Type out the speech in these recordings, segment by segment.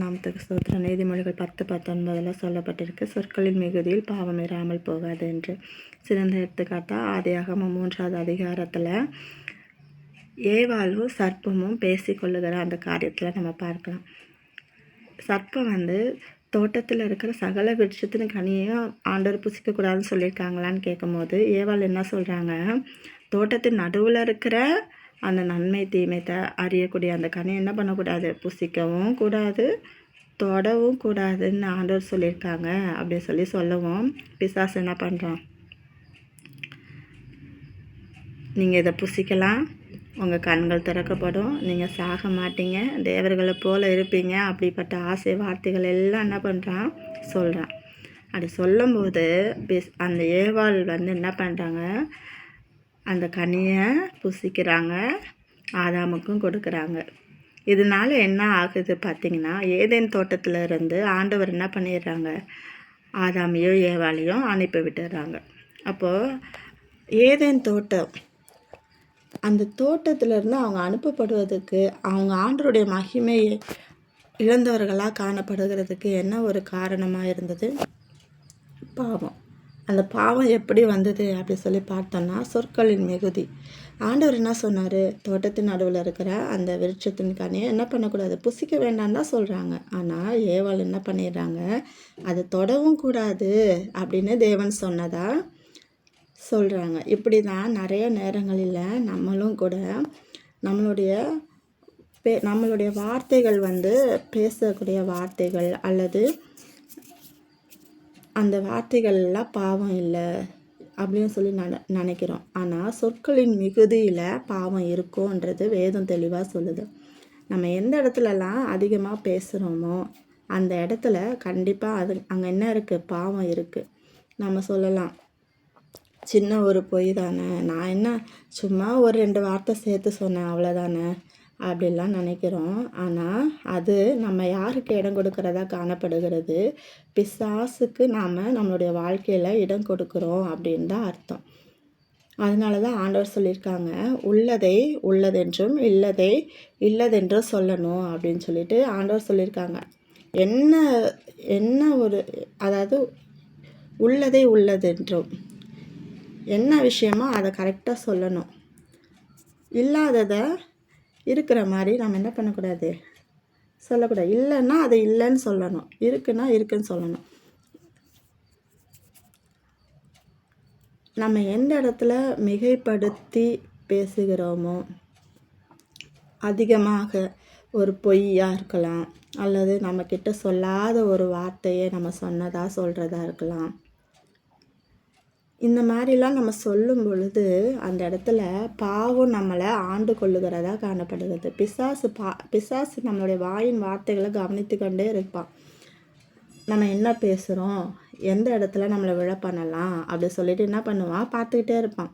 நாமத்துக்கு சோத்திர நீதிமொழிகள் பத்து பத்தொன்பதில் சொல்லப்பட்டிருக்கு. சொற்களின் மிகுதியில் பாவம் இராமல் போகாது என்று. சிறந்த எடுத்துக்காட்டா ஆதியாகம மூன்றாவது அதிகாரத்தில் ஏவாழ்வும் சர்ப்பமும் பேசிக்கொள்ளுகிற அந்த காரியத்தில் நம்ம பார்க்கலாம். சர்ப்பம் வந்து தோட்டத்தில் இருக்கிற சகல விருட்சத்தின் கனியையும் ஆண்டவர் புசிக்கக்கூடாதுன்னு சொல்லியிருக்காங்களான்னு கேட்கும்போது ஏவாள் என்ன சொல்கிறாங்க தோட்டத்தின் நடுவில் இருக்கிற அந்த நன்மை தீமை த அறியக்கூடிய அந்த கனி என்ன பண்ணக்கூடாது? புசிக்கவும் கூடாது தொடவும் கூடாதுன்னு ஆண்டவர் சொல்லியிருக்காங்க. அப்படி சொல்லி சொல்லவும் பிசாஸ் என்ன பண்ணுறான் நீங்கள் இதை புசிக்கலாம். உங்கள் கண்கள் திறக்கப்படும். நீங்கள் சாக மாட்டீங்க. தேவர்களை போல் இருப்பீங்க. அப்படிப்பட்ட ஆசை வார்த்தைகள் எல்லாம் என்ன பண்ணுறான் சொல்கிறான் அப்படி சொல்லும்போது அந்த ஏவாள் வந்து என்ன பண்ணுறாங்க அந்த கனியை புசிக்கிறாங்க ஆதாமுக்கும் கொடுக்குறாங்க. இதனால என்ன ஆகுது பார்த்திங்கன்னா ஏதேன் தோட்டத்தில் இருந்து ஆண்டவர் என்ன பண்ணிடுறாங்க? ஆதாமையோ ஏவாளையும் அனுப்பி விட்டுறாங்க அப்போது ஏதேன் தோட்டம் அந்த தோட்டத்திலேருந்து அவங்க அனுப்பப்படுவதற்கு அவங்க ஆண்டருடைய மகிமையை இழந்தவர்களாக காணப்படுகிறதுக்கு என்ன ஒரு காரணமாக இருந்தது? பாவம். அந்த பாவம் எப்படி வந்தது அப்படி சொல்லி பார்த்தோன்னா சொற்களின் மிகுதி. ஆண்டவர் என்ன சொன்னார்? தோட்டத்தின் நடுவில் இருக்கிற அந்த விருட்சத்தின் கனியை என்ன பண்ணக்கூடாது? புசிக்க வேண்டாம் தான் சொல்கிறாங்க ஆனால் ஏவாள் என்ன பண்ணிடுறாங்க? அதை தொடவும் கூடாது அப்படின்னு தேவன் சொன்னதா சொல்கிறாங்க இப்படி தான் நிறைய நேரங்களில் நம்மளும் கூட நம்மளுடைய பே நம்மளுடைய வார்த்தைகள் வந்து பேசக்கூடிய வார்த்தைகள் அல்லது அந்த வார்த்தைகள்லாம் பாவம் இல்லை அப்படின்னு சொல்லி நன நினைக்கிறோம். ஆனால் சொற்களின் மிகுதியில் பாவம் இருக்கும்ன்றது வேதம் தெளிவாக சொல்லுது. நம்ம எந்த இடத்துலலாம் அதிகமாக பேசுகிறோமோ அந்த இடத்துல கண்டிப்பாக அது அங்கே என்ன இருக்குது பாவம் இருக்குது நம்ம சொல்லலாம் சின்ன ஒரு பொய் தானே நான் என்ன சும்மா ஒரு ரெண்டு வார்த்தை சேர்த்து சொன்னேன் அவ்வளோதானே அப்படிலாம் நினைக்கிறோம். ஆனால் அது நம்ம யாருக்கு இடம் கொடுக்கறதா காணப்படுகிறது? பிசாசுக்கு நாம் நம்மளுடைய வாழ்க்கையில் இடம் கொடுக்குறோம் அப்படின்னு தான் அர்த்தம். அதனால தான் ஆண்டவர் சொல்லியிருக்காங்க உள்ளதை உள்ளதென்றும் இல்லதை இல்லதென்றும் சொல்லணும் அப்படின்னு சொல்லிட்டு ஆண்டவர் சொல்லியிருக்காங்க. என்ன என்ன ஒரு அதாவது உள்ளதை உள்ளதென்றும் என்ன விஷயமோ அதை கரெக்டாக சொல்லணும். இல்லாததை இருக்கிற மாதிரி நம்ம என்ன பண்ணக்கூடாது? சொல்லக்கூடாது. இல்லைன்னா அது இல்லைன்னு சொல்லணும். இருக்குன்னா இருக்குன்னு சொல்லணும். நம்ம எந்த இடத்துல மிகைப்படுத்தி பேசுகிறோமோ அதிகமாக ஒரு பொய்யாக இருக்கலாம் அல்லது நம்மக்கிட்ட சொல்லாத ஒரு வார்த்தையை நம்ம சொன்னதாக சொல்கிறதா இருக்கலாம் இந்த மாதிரிலாம் நம்ம சொல்லும் பொழுது அந்த இடத்துல பாவம் நம்மளை ஆண்டு கொள்ளுகிறதா காணப்படுகிறது. பிசாசு பா பிசாசு நம்மளுடைய வாயின் வார்த்தைகளை கவனித்து கொண்டே இருப்பான். நம்ம என்ன பேசுகிறோம் எந்த இடத்துல நம்மளை விழ பண்ணலாம்? அப்படி சொல்லிட்டு என்ன பண்ணுவான்? பார்த்துக்கிட்டே இருப்பான்.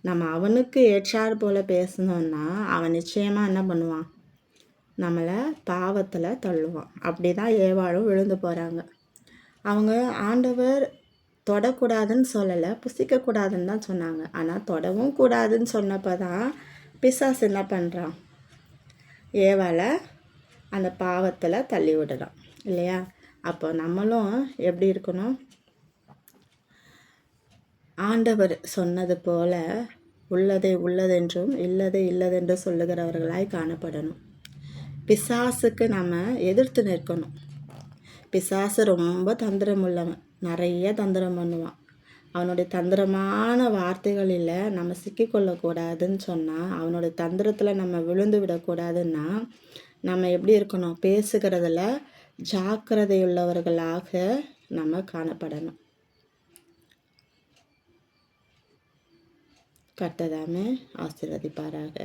நம்ம அவனுக்கு ஏற்றாறு போல் பேசணுன்னா அவன் நிச்சயமாக என்ன பண்ணுவான்? நம்மளை பாவத்தில் தள்ளுவான். அப்படி தான் ஏவாழும் விழுந்து போகிறாங்க அவங்க ஆண்டவர் தொடக்கூடாதுன்னு சொல்லலை. புசிக்கக்கூடாதுன்னு தான் சொன்னாங்க. ஆனால் தொடவும் கூடாதுன்னு சொன்னப்போ தான் பிசாஸ் என்ன பண்ணுறான் ஏவால் அந்த பாவத்தில் தள்ளி விடுறான். இல்லையா? அப்போ நம்மளும் எப்படி இருக்கணும்? ஆண்டவர் சொன்னது போல உள்ளதை உள்ளதென்றும் இல்லதை இல்லதென்று சொல்லுகிறவர்களாய் காணப்படணும். பிசாசுக்கு நம்ம எதிர்த்து நிற்கணும். பிசாசு ரொம்ப தந்திரம் உள்ளவன். நிறைய தந்திரம் பண்ணுவான். அவனுடைய தந்திரமான வார்த்தைகளில் நம்ம சிக்கிக்கொள்ளக்கூடாதுன்னு சொன்னால் அவனுடைய தந்திரத்தில் நம்ம விழுந்து விடக்கூடாதுன்னா நம்ம எப்படி இருக்கணும்? பேசுகிறதுல ஜாக்கிரதையுள்ளவர்களாக நம்ம காணப்படணும். கட்டதாமே ஆசீர்வதிப்பாராக.